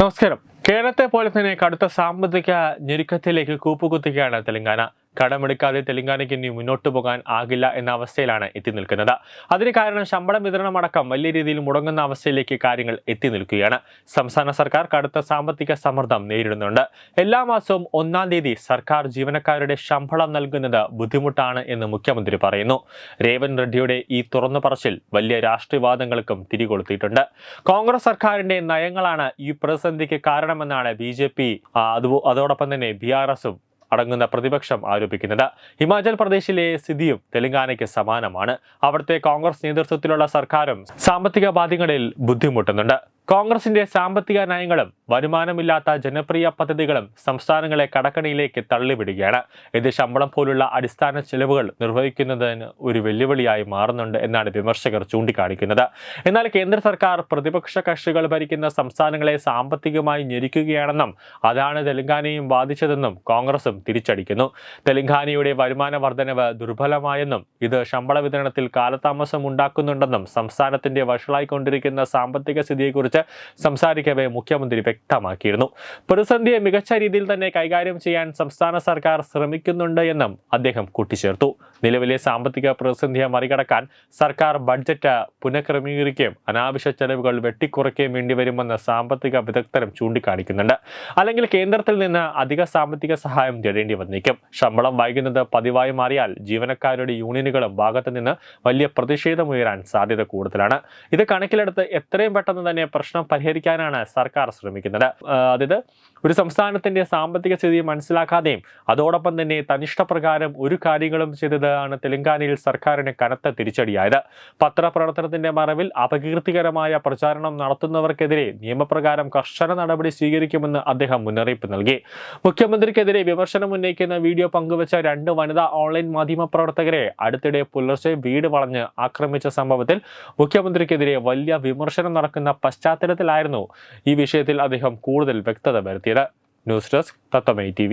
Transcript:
നമസ്കാരം. കേരളത്തെ പോലെ തന്നെ കടുത്ത സാമ്പത്തിക ഞെരുക്കത്തിലേക്ക് കൂപ്പുകുത്തുകയാണ് തെലങ്കാന. കടമെടുക്കാതെ തെലങ്കാനയ്ക്ക് ഇനി മുന്നോട്ട് പോകാൻ ആകില്ല എന്ന അവസ്ഥയിലാണ് എത്തി നിൽക്കുന്നത്. അതിന് കാരണം ശമ്പളം വിതരണം അടക്കം വലിയ രീതിയിൽ മുടങ്ങുന്ന അവസ്ഥയിലേക്ക് കാര്യങ്ങൾ എത്തി നിൽക്കുകയാണ്. സംസ്ഥാന സർക്കാർ കടുത്ത സാമ്പത്തിക സമ്മർദ്ദം നേരിടുന്നുണ്ട്. എല്ലാ മാസവും ഒന്നാം തീയതി സർക്കാർ ജീവനക്കാരുടെ ശമ്പളം നൽകുന്നത് ബുദ്ധിമുട്ടാണ് എന്ന് മുഖ്യമന്ത്രി പറയുന്നു. രേവൻ റെഡ്ഡിയുടെ ഈ തുറന്നു പറച്ചിൽ വലിയ രാഷ്ട്രീയവാദങ്ങൾക്കും തിരികൊളുത്തിയിട്ടുണ്ട്. കോൺഗ്രസ് സർക്കാരിന്റെ നയങ്ങളാണ് ഈ പ്രതിസന്ധിക്ക് കാരണമെന്നാണ് ബി ജെ പി അതോടൊപ്പം തന്നെ ബി ആർ എസും അടങ്ങുന്ന പ്രതിപക്ഷം ആരോപിക്കുന്നത്. ഹിമാചൽ പ്രദേശിലെ സ്ഥിതിയും തെലങ്കാനയ്ക്ക് സമാനമാണ്. അവിടുത്തെ കോൺഗ്രസ് നേതൃത്വത്തിലുള്ള സർക്കാരും സാമ്പത്തിക ബാധ്യങ്ങളിൽ ബുദ്ധിമുട്ടുന്നുണ്ട്. കോൺഗ്രസിന്റെ സാമ്പത്തിക നയങ്ങളും വരുമാനമില്ലാത്ത ജനപ്രിയ പദ്ധതികളും സംസ്ഥാനങ്ങളെ കടക്കണിയിലേക്ക് തള്ളിവിടുകയാണ്. ഇത് ശമ്പളം പോലുള്ള അടിസ്ഥാന ചെലവുകൾ നിർവഹിക്കുന്നതിന് ഒരു വെല്ലുവിളിയായി മാറുന്നുണ്ട് എന്നാണ് വിമർശകർ ചൂണ്ടിക്കാണിക്കുന്നത്. എന്നാൽ കേന്ദ്ര സർക്കാർ പ്രതിപക്ഷ കക്ഷികൾ ഭരിക്കുന്ന സംസ്ഥാനങ്ങളെ സാമ്പത്തികമായി ഞെരിക്കുകയാണെന്നും അതാണ് തെലങ്കാനയും ബാധിച്ചതെന്നും കോൺഗ്രസും തിരിച്ചടിക്കുന്നു. തെലങ്കാനയുടെ വരുമാന വർധനവ് ദുർബലമായെന്നും ഇത് ശമ്പള വിതരണത്തിൽ കാലതാമസം ഉണ്ടാക്കുന്നുണ്ടെന്നും സംസ്ഥാനത്തിന്റെ വഷളായിക്കൊണ്ടിരിക്കുന്ന സാമ്പത്തിക സ്ഥിതിയെക്കുറിച്ച് സംസാരിക്കവേ മുഖ്യമന്ത്രി വ്യക്തമാക്കിയിരുന്നു. പ്രതിസന്ധിയെ മികച്ച രീതിയിൽ തന്നെ കൈകാര്യം ചെയ്യാൻ സംസ്ഥാന സർക്കാർ ശ്രമിക്കുന്നുണ്ട് എന്നും അദ്ദേഹം കൂട്ടിച്ചേർത്തു. നിലവിലെ സാമ്പത്തിക പ്രതിസന്ധിയെ മറികടക്കാൻ സർക്കാർ ബഡ്ജറ്റ് പുനഃക്രമീകരിക്കുകയും അനാവശ്യ ചെലവുകൾ വെട്ടിക്കുറയ്ക്കുകയും വേണ്ടിവരുമെന്ന് സാമ്പത്തിക വിദഗ്ധരും ചൂണ്ടിക്കാണിക്കുന്നുണ്ട്. അല്ലെങ്കിൽ കേന്ദ്രത്തിൽ നിന്ന് അധിക സാമ്പത്തിക സഹായം തേടേണ്ടി വന്നേക്കും. ശമ്പളം വൈകുന്നത് പതിവായി മാറിയാൽ ജീവനക്കാരുടെ യൂണിയനുകളും ഭാഗത്ത് നിന്ന് വലിയ പ്രതിഷേധമുയരാൻ സാധ്യത കൂടുതലാണ്. ഇത് കണക്കിലെടുത്ത് എത്രയും പെട്ടെന്ന് തന്നെ പ്രശ്നം പരിഹരിക്കാനാണ് സർക്കാർ ശ്രമിക്കുന്നത്. ആ, അതായത് ഒരു സംസ്ഥാനത്തിന്റെ സാമ്പത്തിക സ്ഥിതി മനസ്സിലാക്കാതെയും അതോടൊപ്പം തന്നെ തനിഷ്ടപ്രകാരം ഒരു കാര്യങ്ങളും ചെയ്തതാണ് തെലങ്കാനയിൽ സർക്കാരിന് കനത്ത തിരിച്ചടിയായത്. പത്രപ്രവർത്തനത്തിന്റെ മറവിൽ അപകീർത്തികരമായ പ്രചാരണം നടത്തുന്നവർക്കെതിരെ നിയമപ്രകാരം കർശന നടപടി സ്വീകരിക്കുമെന്ന് അദ്ദേഹം മുന്നറിയിപ്പ് നൽകി. മുഖ്യമന്ത്രിക്കെതിരെ വിമർശനം ഉന്നയിക്കുന്ന വീഡിയോ പങ്കുവച്ച രണ്ട് വനിതാ ഓൺലൈൻ മാധ്യമ പ്രവർത്തകരെ അടുത്തിടെ പുലർച്ചെ വീട് വളഞ്ഞ് ആക്രമിച്ച സംഭവത്തിൽ മുഖ്യമന്ത്രിക്കെതിരെ വലിയ വിമർശനം നടക്കുന്ന പശ്ചാത്തലത്തിലായിരുന്നു ഈ വിഷയത്തിൽ അദ്ദേഹം കൂടുതൽ വ്യക്തത വരുത്തിയത് ന്യൂസ് ഡെസ്ക് തത്തമൈ ടി